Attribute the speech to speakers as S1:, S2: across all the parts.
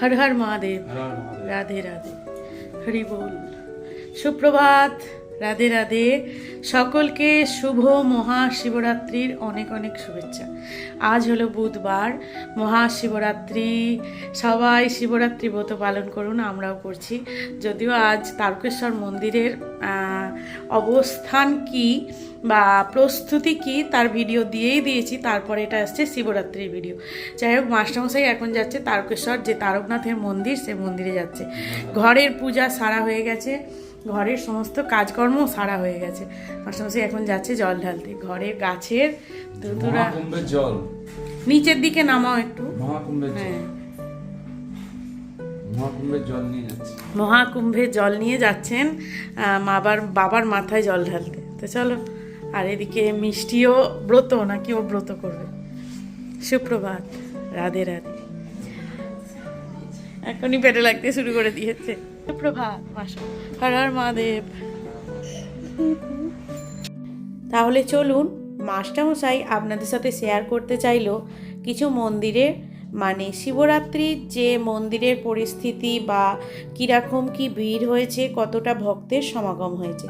S1: হর হর মহাদেব। রাধে রাধে। হরি বল। সুপ্রভাত রাধে রাধে। সকলকে শুভ মহাশিবরাত্রির অনেক অনেক শুভেচ্ছা। আজ হলো বুধবার মহাশিবরাত্রি। সবাই শিবরাত্রি ব্রত পালন করুন আমরাও করছি। যদিও আজ তারকেশ্বর মন্দিরের অবস্থান কি বা প্রস্তুতি কি তার ভিডিও দিয়েই দিয়েছি তারপরে এটা আসছে শিবরাত্রির ভিডিও যাই হোক মাস্টারমশাই এখন যাচ্ছে তারকেশ্বর যে তারকনাথের মন্দির সে মন্দিরে যাচ্ছে। ঘরের পূজা সারা হয়ে গেছে ঘরের সমস্ত কাজকর্ম সারা হয়ে গেছে। মাস্টারমশাই এখন যাচ্ছে জল ঢালতে। ঘরের গাছের দুধুরা
S2: জল।
S1: নিচের দিকে নামাও একটু। হ্যাঁ। মহাকুম্ভে জল নিয়ে যাচ্ছেন বাবার বাবার মাথায় জল ঢালতে। তো চলো, আর এদিকে মিষ্টিও ব্রত, নাকি ও ব্রত করবে? সুপ্রভাত, রাধে রাধে। এখনই পেটে লাগতে শুরু করে দিয়েছে। সুপ্রভাত, মাসা। হর হর মহাদেব। তাহলে চলুন, মাস্টারমশাই আপনাদের সাথে শেয়ার করতে চাইলো কিছু মন্দিরের মানে শিবরাত্রির যে মন্দিরের পরিস্থিতি বা কীরকম কি ভিড় হয়েছে, কতটা ভক্তের সমাগম হয়েছে,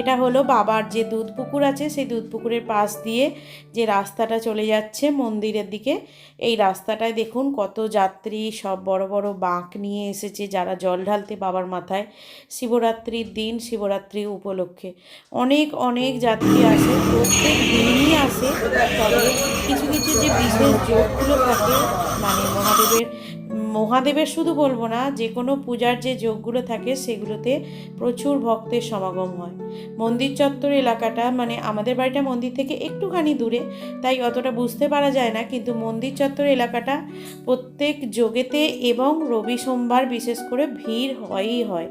S1: এটা হলো বাবার যে দুধ পুকুর আছে, সেই দুধ পুকুরের পাশ দিয়ে যে রাস্তাটা চলে যাচ্ছে মন্দিরের দিকে, এই রাস্তাটায় দেখুন কত যাত্রী, সব বড় বড় বাঁক নিয়ে এসেছে যারা জল ঢালতে বাবার মাথায়। শিবরাত্রির দিন, শিবরাত্রি উপলক্ষে অনেক অনেক যাত্রী আসে, প্রত্যেক দিনই আসে, তবে কিছু কিছু যে বিশেষ যোগগুলো থাকে মানে মহাদেবের মহাদেবের শুধু বলব না যে কোনো পূজার যে যোগগুলো থাকে সেগুলোতে প্রচুর ভক্তের সমাগম হয়। মন্দির চত্বর এলাকাটা মানে আমাদের বাড়িটা মন্দির থেকে একটুখানি দূরে, তাই অতটা বুঝতে পারা যায় না, কিন্তু মন্দির চত্বর এলাকাটা প্রত্যেক যোগেতে এবং রবি সোমবার বিশেষ করে ভিড় হয়ই হয়।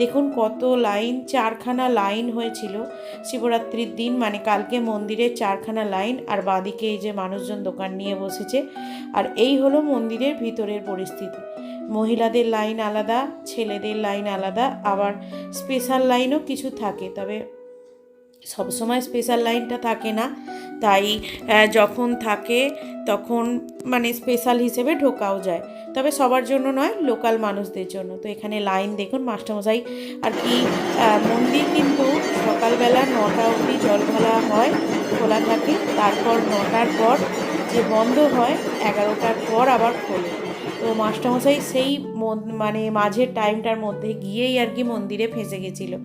S1: দেখুন কত লাইন, চারখানা লাইন হয়েছিল শিবরাত্রির দিন মানে কালকে মন্দিরে চারখানা লাইন, আর বাঁদিকে এই যে মানুষজন দোকান নিয়ে বসেছে, আর এই হলো মন্দিরের ভিতরের পরিস্থিতি। মহিলাদের লাইন আলাদা, ছেলেদের লাইন আলাদা, আবার স্পেশাল লাইনও কিছু থাকে। তবে সবসময় স্পেশাল লাইনটা থাকে না। তাই যখন থাকে, তখন মানে স্পেশাল হিসেবে ঢোকাও যায়। তবে সবার জন্য নয়, লোকাল মানুষদের জন্য। তো এখানে লাইন দেখুন, মাস্টারমশাই। আর কি মন্দির কিন্তু সকালবেলা নটা অবধি জল ঢালা হয়, খোলা থাকে। তারপর নটার পর যে বন্ধ হয়, এগারোটার পর আবার খোলে। তো মাস্টারমশাই সেই মন- মাঝের টাইমটার মধ্যে গিয়েই আর কি মন্দিরে ফেঁসে গেছিল।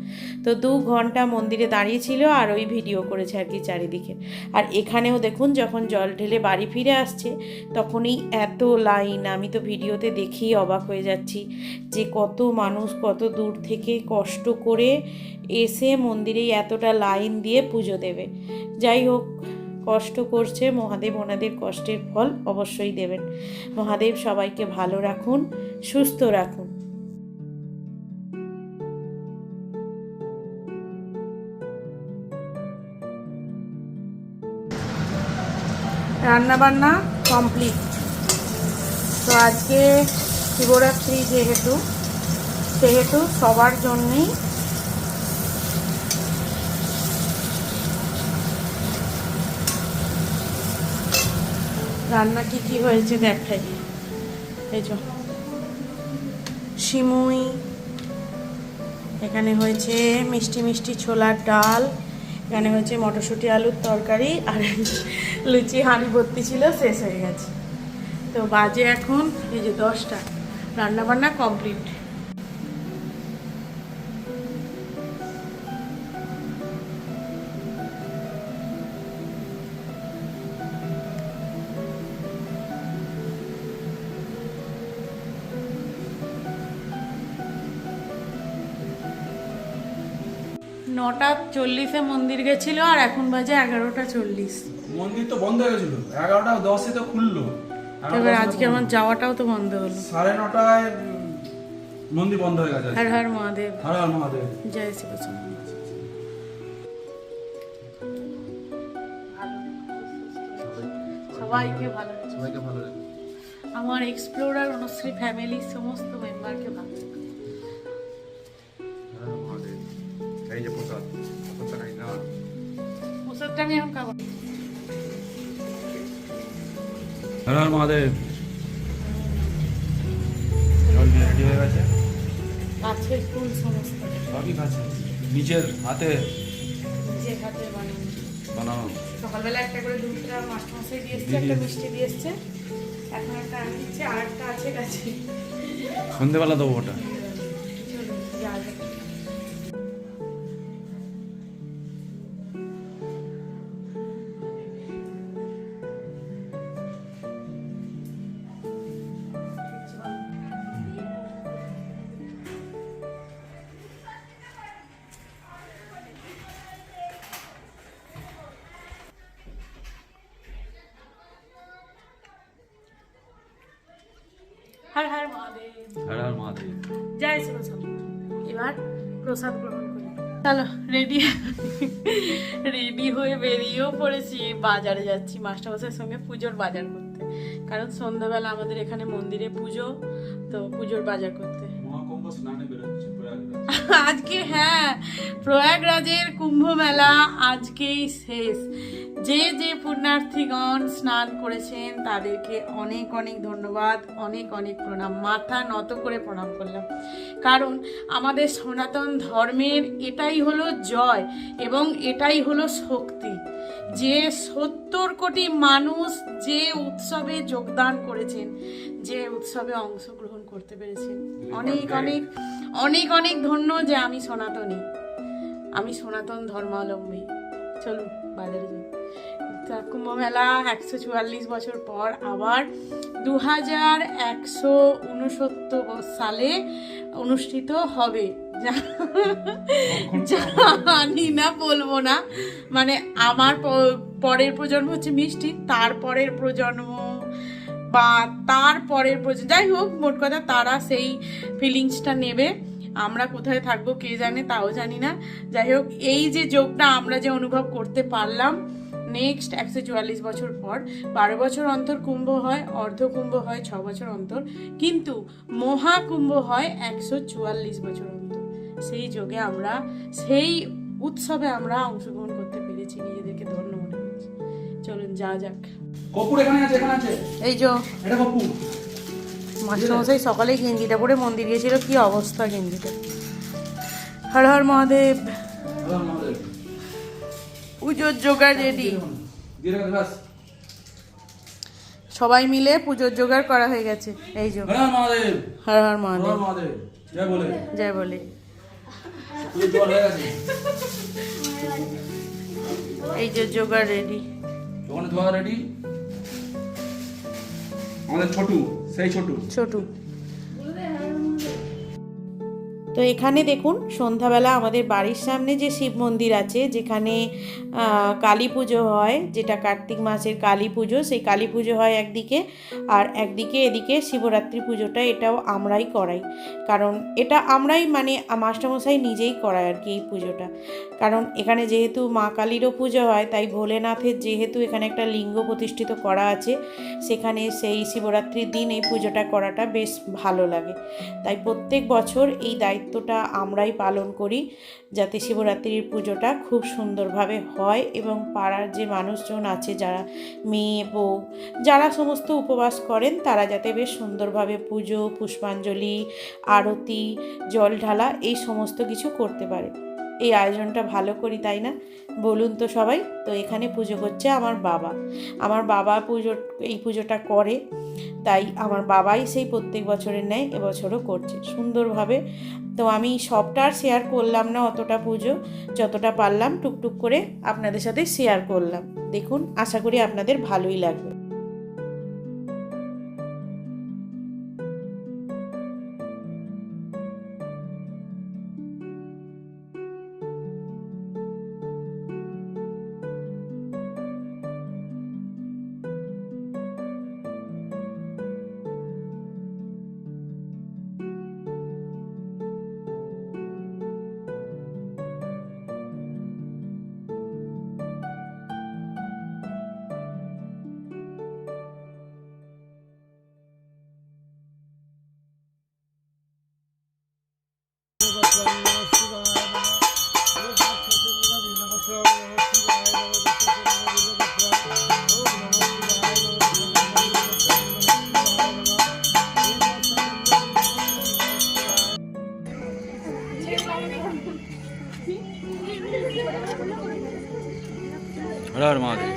S1: তো দু ঘণ্টা মন্দিরে দাঁড়িয়েছিল আর ওই ভিডিও করেছে আর কি চারিদিকে। আর এখানেও দেখুন, যখন জল ঢেলে বাড়ি ফিরে আসছে, তখনই এত লাইন আমি তো ভিডিওতে দেখেই অবাক হয়ে যাচ্ছি যে কত মানুষ কত দূর থেকে কষ্ট করে এসে মন্দিরে এতটা লাইন দিয়ে পুজো দেবে। যাই হোক কষ্ট করছে, মহাদেব ওনাদের কষ্টের ফল অবশ্যই দেবেন। মহাদেব সবাইকে ভালো রাখুন, সুস্থ রাখুন। রান্নাবান্না কমপ্লিট। তো আজকে শিবরাত্রি যেহেতু, সেহেতু সবার জন্যেই রান্না কি কি হয়েছে দেখাই এই যে। সিমুই এখানে হয়েছে মিষ্টি মিষ্টি ছোলার ডাল, এখানে হয়েছে মটরশুঁটি আলুর তরকারি, আর লুচি হাঁড়ি ভর্তি ছিল, শেষ হয়ে গেছে। তো বাজে এখন, এই যে দশটা রান্না বান্না কমপ্লিট। চল্লিশে মন্দির গেছিল আর এখন বাজে এগারোটা চল্লিশ।
S2: মন্দির তো বন্ধ হয়ে গেছিল। এগারোটা দশে তো খুললো।
S1: এবার আজকে আমার যাওয়াটাও তো বন্ধ হলো।
S2: সাড়ে নটায় মন্দির বন্ধ হয়ে গেছে
S1: হর হর মহাদেব।
S2: হর হর মহাদেব।
S1: জয় শিবচন্দ্র সবাইকে ভালো রেখো।
S2: সবাইকে ভালো
S1: আমার এক্সপ্লোরার অনুশ্রী ফ্যামিলির সমস্ত মেম্বারকে ভালো ওষুধটা আমি এখন খাব
S2: হর হর মহাদেব
S1: ফুল সমস্ত।
S2: সবই নিজের হাতে?
S1: নিজের হাতে বানানো।
S2: বানানো।
S1: সকালবেলা একটা করে দুধটা মাস্টারমশাই দিয়ে এসছে একটা। মিষ্টি দিয়ে এসছে। এখন একটা আমি দিচ্ছি আর একটা আছে কাছে।
S2: সন্ধেবেলা দেবো ওটা।
S1: হর হর মহাদেব।
S2: হর হর মহাদেব।
S1: জয় শিব। এবার প্রসাদ গ্রহণ করি। চলো রেডি রেডি হয়ে বেরিয়েও পড়েছি বাজারে যাচ্ছি মাস্টারমশাইয়ের সঙ্গে পুজোর বাজার করতে। কারণ সন্ধ্যাবেলা আমাদের এখানে মন্দিরে পুজো তো পুজোর বাজার করতে। আজকে হ্যাঁ প্রয়াগরাজের কুম্ভ মেলা আজকেই শেষ। যে যে পুণ্যার্থীগণ স্নান করেছেন তাদেরকে অনেক অনেক ধন্যবাদ অনেক অনেক প্রণাম। মাথা নত করে প্রণাম করলাম। কারণ আমাদের সনাতন ধর্মের এটাই হলো জয় এবং এটাই হলো শক্তি। যে সত্তর কোটি মানুষ যে উৎসবে যোগদান করেছেন যে উৎসবে অংশগ্রহণ করতে পেরেছেন। অনেক অনেক অনেক অনেক ধন্য যে আমি সনাতনী। আমি সনাতন ধর্মাবলম্বী। চলুন বাজারে যাই। তা কুম্ভ মেলা একশো চুয়াল্লিশ বছর পর আবার দু হাজার একশো উনসত্তর সালে অনুষ্ঠিত হবে। জানি না বলব না। মানে আমার পরের প্রজন্ম হচ্ছে মিষ্টি তার পরের প্রজন্ম বা তার পরের প্রজন্ম যাই হোক মোট কথা তারা সেই ফিলিংসটা নেবে। আমরা কোথায় থাকব কে জানে তাও জানি না। যাই হোক এই যে যোগটা আমরা যে অনুভব করতে পারলাম নেক্সট একশো চুয়াল্লিশ বছর পর বারো বছর অন্তর কুম্ভ হয় অর্ধ কুম্ভ হয় ছ বছর অন্তর। কিন্তু মহাকুম্ভ হয় একশো চুয়াল্লিশ বছর অন্তর। সেই যোগে আমরা সেই উৎসবে আমরা অংশগ্রহণ করতে পেরেছি নিজেদেরকে ধন্য মনে করছি। চলুন যা যাক।
S2: কপুর এখানে আছে এখানে আছে।
S1: এই যে
S2: এটা কপুর।
S1: মাস্টারমশাই সকালেই গেঞ্জিটা পরে মন্দির গিয়েছিল কি অবস্থা গেঞ্জিটা? হর হর মহাদেব।
S2: হর হর মহাদেব।
S1: পুজোর জোগাড় রেডি সবাই মিলে পুজোর জোগাড় করা হয়ে গেছে। এই যে।
S2: হর হর মহাদেব। জয় বলে।
S1: এই যে জোগাড় রেডি
S2: রেডি আমাদের ছোটু সেই ছোটু।
S1: ছোটু। তো এখানে দেখুন, সন্ধ্যাবেলা আমাদের বাড়ির সামনে যে শিব মন্দির আছে, যেখানে কালী পুজো হয়, যেটা কার্তিক মাসের কালী পুজো, সেই কালী পুজো হয় একদিকে আর একদিকে এদিকে শিবরাত্রি পুজোটা এটাও আমরাই করাই। কারণ এটা আমরাই মানে মাস্টারমশাই নিজেই করায় আর কি এই পুজোটা। কারণ এখানে যেহেতু মা কালীরও পুজো হয়, তাই ভোলেনাথের যেহেতু এখানে একটা লিঙ্গ প্রতিষ্ঠিত করা আছে, সেখানে সেই শিবরাত্রির দিন এই পুজোটা করাটা বেশ ভালো লাগে। তাই প্রত্যেক বছর এই দায়িত্বটা আমরাই পালন করি যাতে শিবরাত্রির পুজোটা খুব সুন্দরভাবে হয় এবং পাড়ার যে মানুষজন আছে যারা মেয়ে, বউ, যারা সমস্ত উপবাস করেন, তারা যাতে বেশ সুন্দরভাবে পুজো, পুষ্পাঞ্জলি, আরতি জল ঢালা এই সমস্ত কিছু করতে পারে। এই আয়োজনটা ভালো করি, তাই না? বলুন তো সবাই। তো এখানে পুজো করছে আমার বাবা। আমার বাবা পুজো, এই পুজোটা করে, তাই আমার বাবাই সেই প্রত্যেক বছরের ন্যায় এবছরও করছে সুন্দরভাবে। তো আমি সবটা আর শেয়ার করলাম না অতটা পুজো, যতটা পারলাম টুকটুক করে আপনাদের সাথে শেয়ার করলাম। দেখুন, আশা করি আপনাদের ভালোই লাগবে।
S3: হর মহাদেব।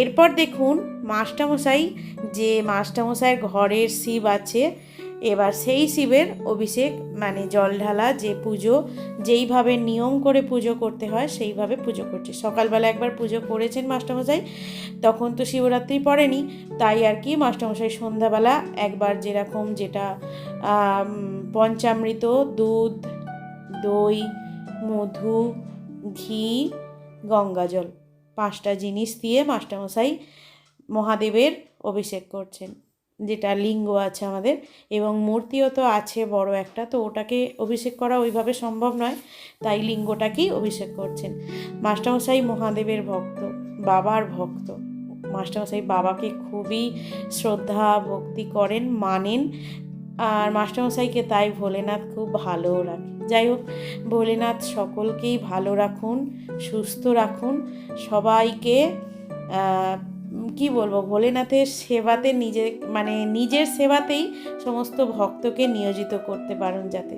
S1: এরপর দেখুন মাস্টারমশাই, যে মাস্টারমশাইয়ের ঘরের শিব আছে, এবার সেই শিবের অভিষেক মানে জল ঢালা, যে পুজো, যেইভাবে নিয়ম করে পুজো করতে হয়, সেইভাবে পুজো করছে। সকালবেলা একবার পুজো করেছেন মাস্টারমশাই, তখন তো শিবরাত্রি পড়েনি, তাই আর কি মাস্টারমশাই সন্ধ্যাবেলা একবার যেরকম যেটা পঞ্চামৃত, দুধ, দই, মধু, ঘি, গঙ্গাজল। পাঁচটা জিনিস দিয়ে মাস্টারমশাই মহাদেবের অভিষেক করছেন, যেটা লিঙ্গ আছে আমাদের, এবং মূর্তিও তো আছে বড় একটা, তো ওটাকে অভিষেক করা ওইভাবে সম্ভব নয়, তাই লিঙ্গটাকেই অভিষেক করছেন। মাস্টারমশাই মহাদেবের ভক্ত, বাবার ভক্ত। মাস্টারমশাই বাবাকে খুবই শ্রদ্ধা, ভক্তি করেন, মানেন, আর মাস্টারমশাইকে তাই ভোলেনাথ খুব ভালোও রাখে যাই হোক, ভোলেনাথ সকলকেই ভালো রাখুন, সুস্থ রাখুন। সবাইকে কি বলব, ভোলেনাথের সেবাতে নিজে মানে নিজের সেবাতেই সমস্ত ভক্তকে নিয়োজিত করতে পারেন যাতে।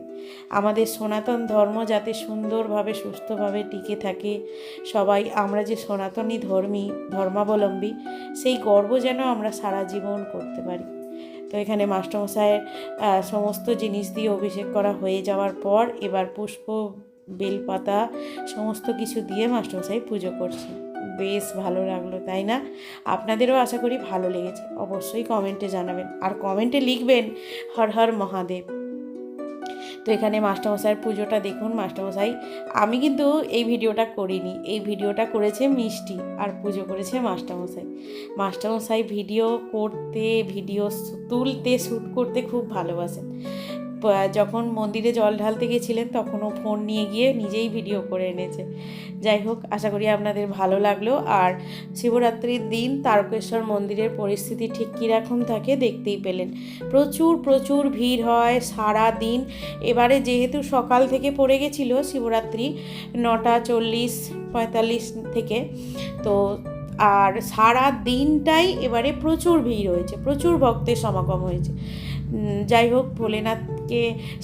S1: আমাদের সনাতন ধর্ম যাতে সুন্দরভাবে, সুস্থভাবে টিকে থাকে। সবাই, আমরা যে সনাতনী ধর্মী, ধর্মাবলম্বী, সেই গর্ব যেন আমরা সারা জীবন করতে পারি। তো এখানে মাস্টারমশাইয়ের সমস্ত জিনিস দিয়ে অভিষেক করা হয়ে যাওয়ার পর এবার পুষ্প, বেলপাতা সমস্ত কিছু দিয়ে মাস্টারমশাই পুজো করছে। বেশ ভালো লাগল, তাই না? আপনাদেরও আশা করি ভালো লেগেছে। অবশ্যই কমেন্টে জানাবেন। আর কমেন্টে লিখবেন, হর হর মহাদেব। তো এখানে মাস্টারমশাইয়ের পুজোটা দেখুন, মাস্টারমশাই। আমি কিন্তু এই ভিডিওটা করিনি, এই ভিডিওটা করেছে মিষ্টি আর পুজো করেছে মাস্টারমশাই। মাস্টারমশাই ভিডিও করতে, ভিডিও তুলতে, শ্যুট করতে খুব ভালোবাসেন। যখন মন্দিরে জল ঢালতে গেছিলেন তখনও ফোন নিয়ে গিয়ে নিজেই ভিডিও করে এনেছে। যাই হোক, আশা করি আপনাদের ভালো লাগল। আর শিবরাত্রির দিন তারকেশ্বর মন্দিরের পরিস্থিতি ঠিক কীরকম থাকে দেখতেই পেলেন। প্রচুর প্রচুর ভিড় হয় সারা দিন। এবারে যেহেতু সকাল থেকে পড়ে গেছিল শিবরাত্রি, নটা চল্লিশ, পঁয়তাল্লিশ থেকে, তো আর সারা দিনটাই এবারে প্রচুর ভিড় হয়েছে, প্রচুর ভক্তের সমাগম হয়েছে। যাই হোক ভোলেনাথকে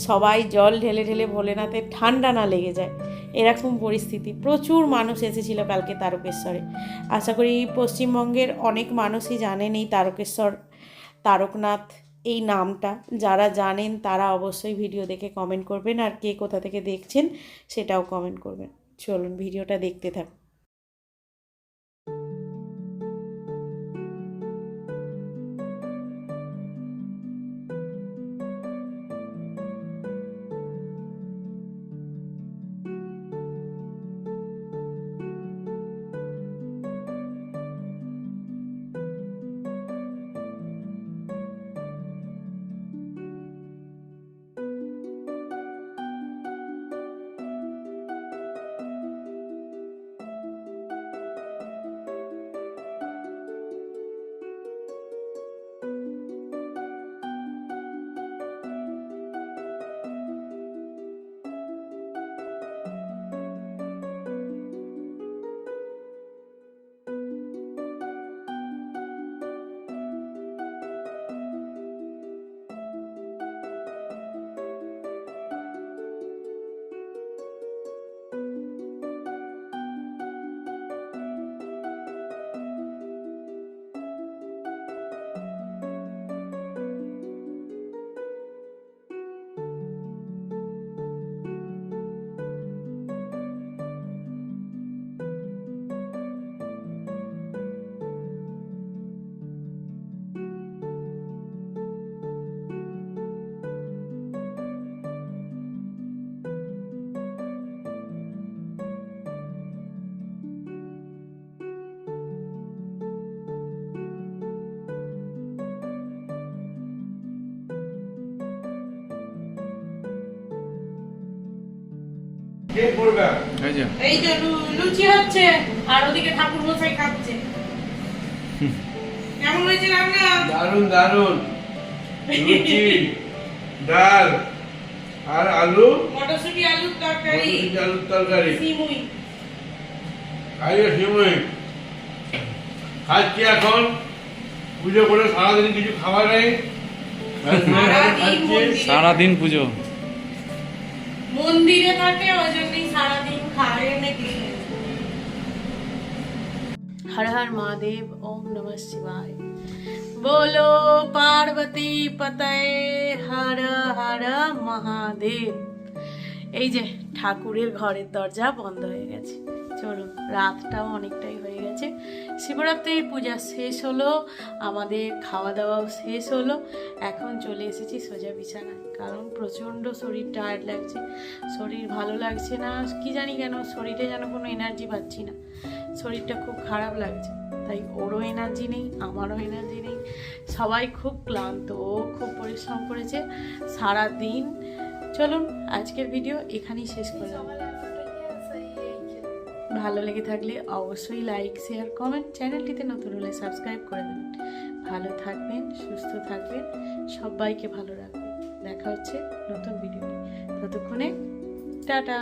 S1: সবাই জল ঢেলে ঢেলে ভোলেনাথের ঠান্ডা না লেগে যায়। এরকম পরিস্থিতি প্রচুর মানুষ এসেছিল কালকে তারকেশ্বরে। আশা করি পশ্চিমবঙ্গের অনেক মানুষই জানেন এই তারকেশ্বর, তারকনাথ, এই নামটা। যারা জানেন তারা অবশ্যই ভিডিও দেখে কমেন্ট করবেন আর কে কোথা থেকে দেখছেন সেটাও কমেন্ট করবেন। চলুন, ভিডিওটা দেখতে থাকুন।
S3: এই যে।
S1: এই যে লু- লুচি হচ্ছে আর ওদিকে ঠাকুর মশাই খাচ্ছে। কেমন হয়েছে রান্না?
S2: দারুণ দারুণ লুচি ডাল আর আলু?
S1: মটরশুঁটি আলুর তরকারি।
S2: আলুর তরকারি।
S1: সিমুই।
S2: খাইয়ে সিমই। খাচ্ছি এখন? পুজো করে সারাদিন কিছু খাওয়া নেই?
S1: সারাদিন
S3: পুজো।
S1: মন্দিরে থাকে ওই সারাদিন খায় নাকি হর হর মহাদেব, ওম নম শিবায়। বলো পার্বতী পতয়ে, হর হর মহাদেব। এই যে ঠাকুরের ঘরের দরজা বন্ধ হয়ে গেছে। চলুন, রাতটাও অনেকটাই হয়ে গেছে। শিবরাত্রির পূজা শেষ হলো, আমাদের খাওয়া দাওয়াও শেষ হলো। এখন চলে এসেছি সোজা বিছানায়, কারণ প্রচণ্ড শরীর টায়ার্ড লাগছে। শরীর ভালো লাগছে না, কি জানি কেন শরীরে যেন কোনো এনার্জি পাচ্ছি না। শরীরটা খুব খারাপ লাগছে, তাই ওরও এনার্জি নেই, আমারও এনার্জি নেই। সবাই খুব ক্লান্ত, ও খুব পরিশ্রম করেছে। সারা দিন চলুন, আজকের ভিডিও এখানেই শেষ করলাম ভালো লেগে থাকলে অবশ্যই লাইক শেয়ার কমেন্ট চ্যানেলটিতে নতুন হলে সাবস্ক্রাইব করে দেবেন ভালো থাকবেন, সুস্থ থাকবেন, সবাইকে ভালো রাখবেন। দেখা হচ্ছে নতুন ভিডিও ততক্ষণে, টাটা!